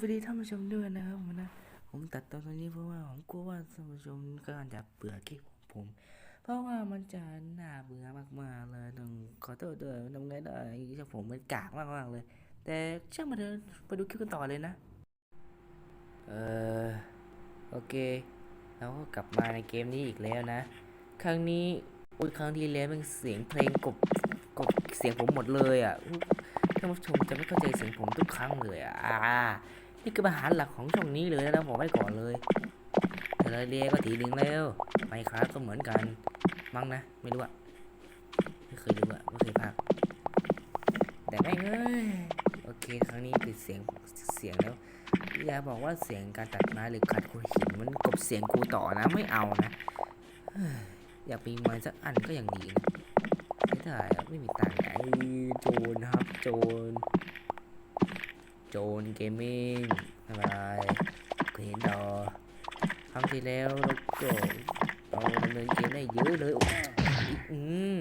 วัสดีท่านผู้ชมด้วยนะครับผมนะ ผมตัดตอนตอนนี้เพราะว่าผมกลัวว่าท่านผู้ชมก็อาจจะเบื่อคลิปของผม เพราะว่ามันจะน่าเบื่อมากๆเลยต้องขอโทษด้วยทำไงได้ช่างผมมันกากมากๆเลย แต่ช่างมาเถอะไปดูคลิปกันต่อเลยนะ เออโอเคเราก็กลับมาในเกมนี้อีกแล้วนะ ครั้งนี้อุ้ยครั้งที่แล้วเป็นเสียงเพลงกบกบเสียงผมหมดเลยอะท่านผู้ชมจะไม่เข้าใจเสียงผมทุกครั้งเลยอะอ่า นี่คือปัญหาหลักของช่องนี้เลยนะบอกไว้ก่อนเลยเทเลเรียก็ทีหนึ่งแล้วไมครับก็เหมือนกัน มั้งนะ ไม่รู้อะไม่เคยดูอะไม่เคยพากแต่แม่งเอ้ยโอเค ครั้งนี้ปิดเสียงเสียงแล้วอย่าบอกว่าเสียงการตัดไม้หรือขัดกูหินมันกบเสียงกูต่อนะไม่เอานะอยากมีไม้สักอันก็ยังดีนะไม่ได้ไม่มีตังค์ไอ้โจรครับ โจร โจนเกมมิ่งอะไรก็เห็นดอครั้งที่แล้วเราก็เราดำเนินเกมได้เยอะเลยอืม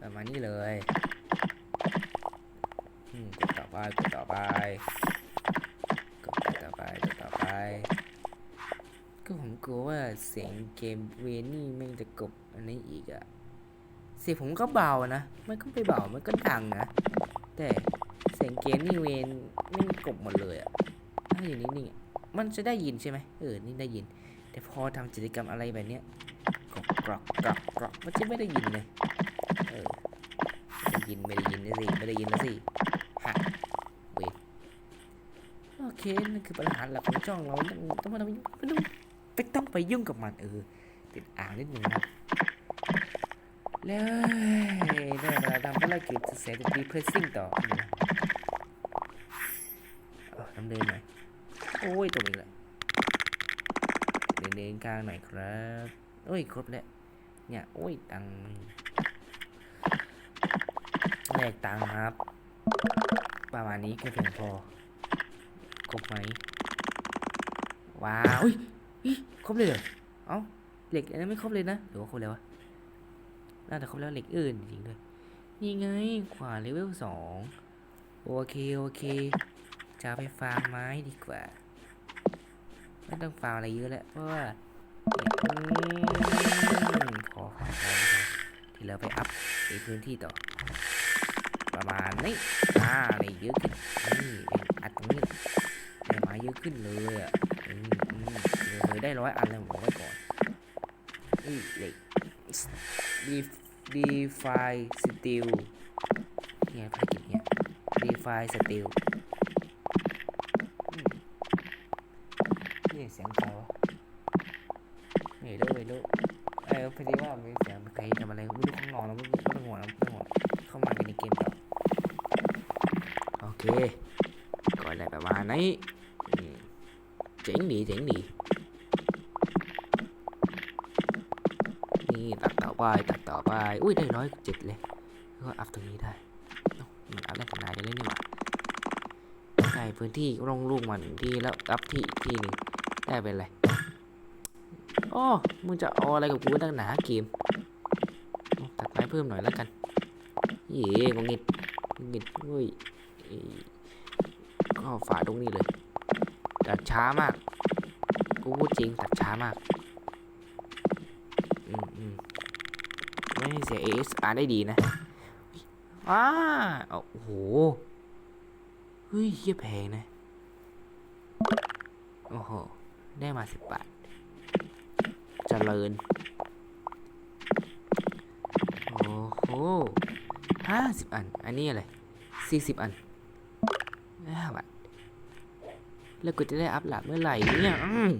ประมาณนี้เลยอืมกดต่อไปกดต่อไปกดต่อไปกดต่อไป ก็ผมกลัวว่าเสียงเกมเวนี่แม่จะกบอันนี้อีกอะเสียงผมก็เบานะ มันก็ไปเบา มันก็ดังนะ แต่เสียงเกมนี่เวนไม่มีกบหมดเลยอะถ้าอยู่นิ่งๆมันจะได้ยินใช่ไหมเออ นี่ได้ยิน แต่พอทำกิจกรรมอะไรแบบเนี้ยกรอกกรอกกรอกกรอกมันจะไม่ได้ยินเลย เออไม่ได้ยินไม่ได้ยินนะสิไม่ได้ยินแล้วสิฮะเวนโอเคนั่นคือปัญหาหลักของช่องเราต้องมาทำไม่ต้องไม่ต้องไปยุ่งกับมันเออติดอ่างนิดนึงนะ ครับแล้วได้เวลาทำภารกิจเสร็จดีเพรสซิ่งต่อน้ำเดินหน่อยโอ้ยตรงนี้แหละเดินเดินกลางหน่อยครับโอ้ยครบแล้วเนี่ยโอ้ยตังแลกตังครับ ประมาณนี้ก็เพียงพอครบไหมว้าวอุ้ยอุ๊ยครบเลยเหรอเอ้าเหล็กอันนั้นไม่ครบเลยนะหรือว่าครบแล้ววะ น่าจะครบแล้วเหล็กอื่นจริงด้วยนี่ไงขวาเลเวลสองโอเคโอเค จะไปฟาร์มไม้ดีกว่า ไม่ต้องฟาร์มอะไรเยอะแล้วเพราะว่าอืมพอพอที่เราไปอัพในพื้นที่ต่อ ประมาณนี้อ่าอะไรเยอะขึ้นนี่อัดตรงนี้ได้ไม้เยอะขึ้นเลยอะอืมอืมเลยได้ร้อยอันเลยผมบอกไว้ก่อนนี่เหล็ก ดีดีไฟสติลเนี่ยภารกิจเนี่ยดีไฟสติลนี่เสียงเขาไม่รู้ไม่รู้เออพอดีว่ามีเสียงใครทำอะไรไม่รู้ข้างนอกแล้วไม่ไม่ต้องห่วงนะไม่ต้องห่วเข้ามาในเกมต่อโอเคก็อะไรประมาณนี้เจ๋งดีเจ๋งดี ตัดต่อไปตัดต่อไป อุ้ยได้ร้อยเจ็ดเลย ก็อัพตรงนี้ได้เอาอัพได้ขนาดนี้เลยนี่หว่าใส่พื้นที่ร่องลูกมาหนึ่งที่แล้วอัพที่อีกที่นึ่งได้เป็นไรโอ้มึงจะเอาอะไรกับกูตั้งหนาเกมตัดไม้เพิ่มหน่อยแล้วกันเย่งงิดงงิดเฮ้ยเอ้ยก็ฝาตรงนี้เลย ตัดช้ามาก กูพูดจริงตัดช้ามาก อืมอืมไม่ ให้เสีย ASR ได้ดีนะว้าโอ้โห เฮ้ยเยี่ยแพงนะ โอ้โห ได้มาสิบบาทเจริญ โอ้โหห้าสิบอัน อันนี้อะไรสี่สิบอันห้าบาท แล้วกูจะได้อัพหลับเมื่อไหร่เนี่ยอืม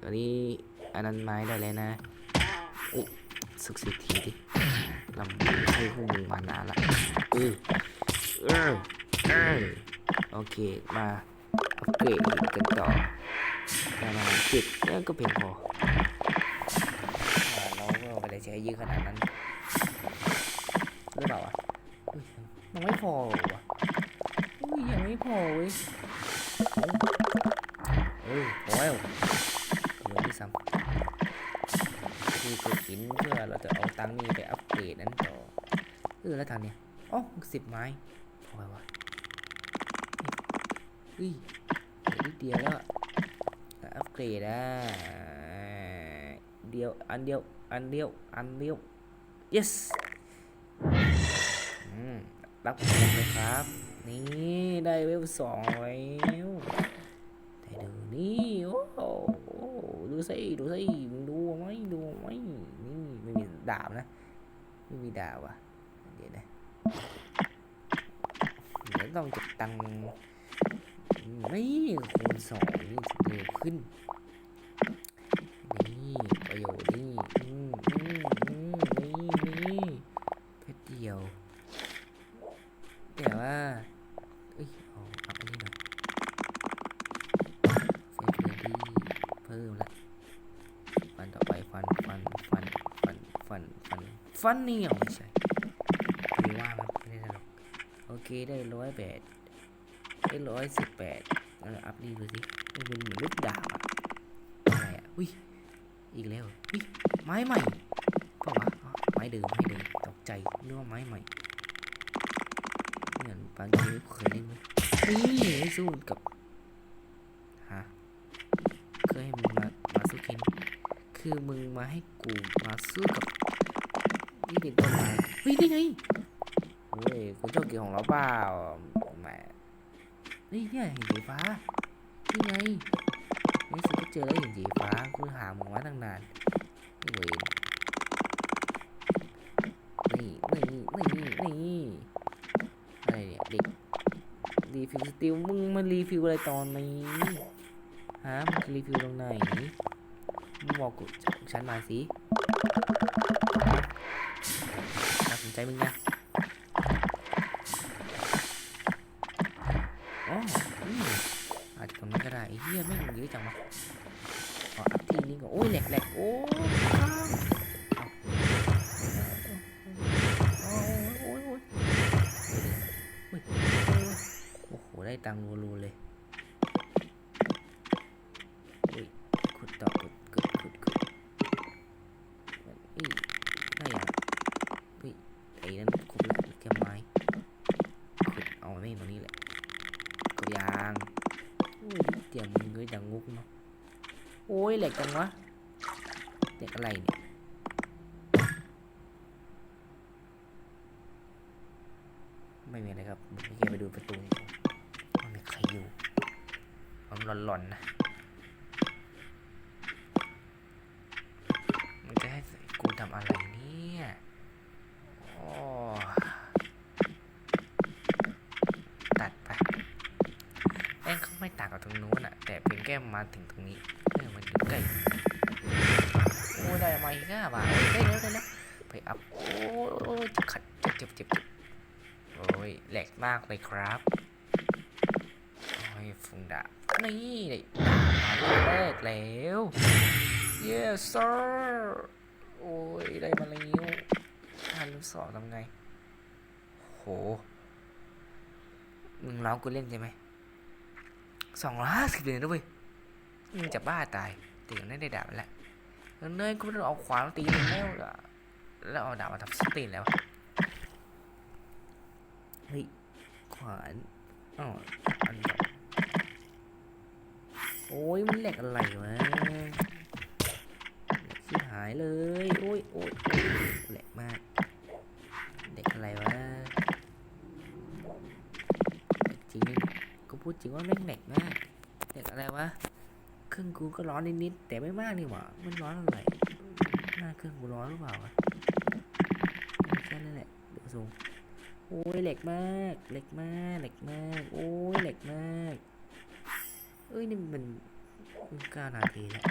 ตอนนี้ อันนั้นไม้ได้แล้วนะอุสักสิทีดิลำให้พวกมึงมานานละเออเออเออโอเค มาอัปเกรดกันต่อประมาณเจ็ดนั่นก็เพียงพอเราก็ไม่ได้ใช้ยอะขนาดนั้นหรือเปล่าวะยมันไม่พอวะอุ้ยยังไม่พอเว้ยเออพอแล้วเงินที่ซ้ำ ที่กดหินเพื่อเราจะเอาตังนี้ไปอัปเกรดนั้นต่อเออแล้วทางเนี้ยอ๋อสิบไม้พอไปวะเฮ้ยเหลือนิดเดียวแล้วอะอัปเกรดอะเดียวอันเดียวอันเดียวอันเดียว yes รับผมเลยครับ นี่ได้เวลสองแล้ว แต่ดูนี่โอ้โหดูสิดูสิมึงดูไหมดูไหมนี่ไม่มีดาบนะไม่มีดาบอะเดี๋ยวนะเดี๋ยวต้องเก็บตังค์นี่คูณสองนี่เร็วขึ้นประโยชน์นี่อืมอืมอืมนี่นี่เพชรเดียว แต่ว่าเอ้ยเอาอัพอันนี้หน่อยเซฟพื้นที่เพิ่มละฟันต่อไปฟันฟันฟัน ฟันฟันฟันฟันนี่เหรอไม่ใช่ไม่ว่ามันไม่ได้หรอกโอเคได้ร้อยแปดได้ร้อยสิบแปดแล้วอัพนี่ดูสิมันเป็นเหมือนลูกดาบอะอะไรอะอุ้ยอีกแล้วอุ้ยไม้ใหม่เปล่าวะอ๋อไม้เดิมไม้เดิมตกใจนึกว่าไม้ใหม่เหมือนปานนี้เคยเล่นไหมนี่ไอ้สู้กับฮะเคยให้มึงมามาสู้เคน คือมึงมาให้กูมาสู้กับนี่เด็กต้นไม้เฮ้ยนี่ไงโอ้ยกูเจ้าเกี่ยวของเราเปล่าแหมนี่เนี่ยเห็นสีฟ้านี่ไงนี่สิก็เจอแล้วเห็นสีฟ้ากูหามึงมาตั้งนานเว้ยนี่นี่นี่นี่อะไรเนี่ยเด็กรีฟิวสติลมึงมารีฟิวอะไรตอนนี้ฮะมึงรีฟิวตรงไหน มึงบอกกูฉันมาสิน่าสนใจมึงนะอ๋ออาจจะตรงนั้ก็ได้ไอ้เฮียแม่งเยอะจังวะขออัพทีนี้ก่อนโอ้ยแหลกแหลกโอ้ยโอ้ยโอ้ยอุ้ยโอ้โหได้ตังค์รัวๆเลย อุ้ย ขุดต่อขุดขุดขุดขุดอุ้ยได้ยังอุ้ย ไอ้นั่นขุดละแค่ไม้ ขุด เอาไม่ตรงนี้แหละขุดยางอุ้ยเดี๋ยวมึงเงยดังงุกเนาะโอ้ ยแหลกจังวะแหลกอะไรเนี่ยไม่มีอะไรครับเมื่อกี้ไปดูประตูนี่มันมีใครอยู่มันหลอนๆนะมันจะให้กูทำอะไรเนี่ยโอ้ตัดไปแม่งเขาไม่ต่างกับตรงนู้นอะแต่เพียงแค่มาถึงตรงนี้ เออมันอยู่ใกล้โอ้ได้มาอีกอะบ่าได้แล้วได้แล้วไปอัพ โอ้ยจะขัดเจ็บเจ็บเจ็บโอ้ยแหลกมากเลยครับโอ้ยฟุงดาบนี่ได้ดาบมาลูกแรกแล้ว yes sir โอ้ยได้มาแล้วทันลูสองทำไงโหมึงร้องกูเล่นใช่ไหมสองร้อยห้าสิบเลยนะเว้ยมึงจะบ้าตาย ตีกันได้ได้ดาบแล้วเนยกูเอาขวานตีมึงแล้วอแล้วเอาดาบมาทำสตีนแล้วเฮ้ยขวานอ๋ออันโอ้ยมันแหลกอะไรวะชิบหายเลยโอ้ยโอ้ยแหลกมากแหลกอะไรวะจริงกูพูดจริงว่าแม่งแหลกมากแหลกอะไรวะ เครื่องกูก็ร้อนนิดๆแต่ไม่มากนี่หว่ามันร้อนอะไรหน้าเครื่องกูร้อนหรือเปล่าวะไม่นั่นแหละเดี๋ยวซูมโอ้ยเหล็กมากเหล็กมากเหล็กมากโอ้ยเหล็กมากเอ้ยนี่มันมันเก้านาทีแล้ว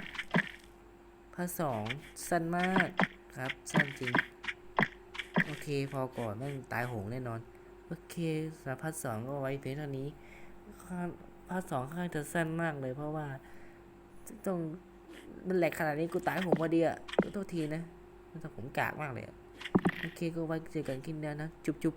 พาสองสั้นมากครับสั้นจริงโอเคพอก่อนแม่งตายโหงแน่นอนโอเคสำหรับพาสองก็ไว้เพียงเท่านี้ค่อนพาสองค่อนข้างจะสั้นมากเลยเพราะว่า ต้องมันแหลกขนาดนี้กูตายโหงพอดีอะขอโทษทีนะมันทำผมกากมากเลยอะโอเคก็ไว้เจอกันคลิปหน้านะ จุ๊บจุ๊บ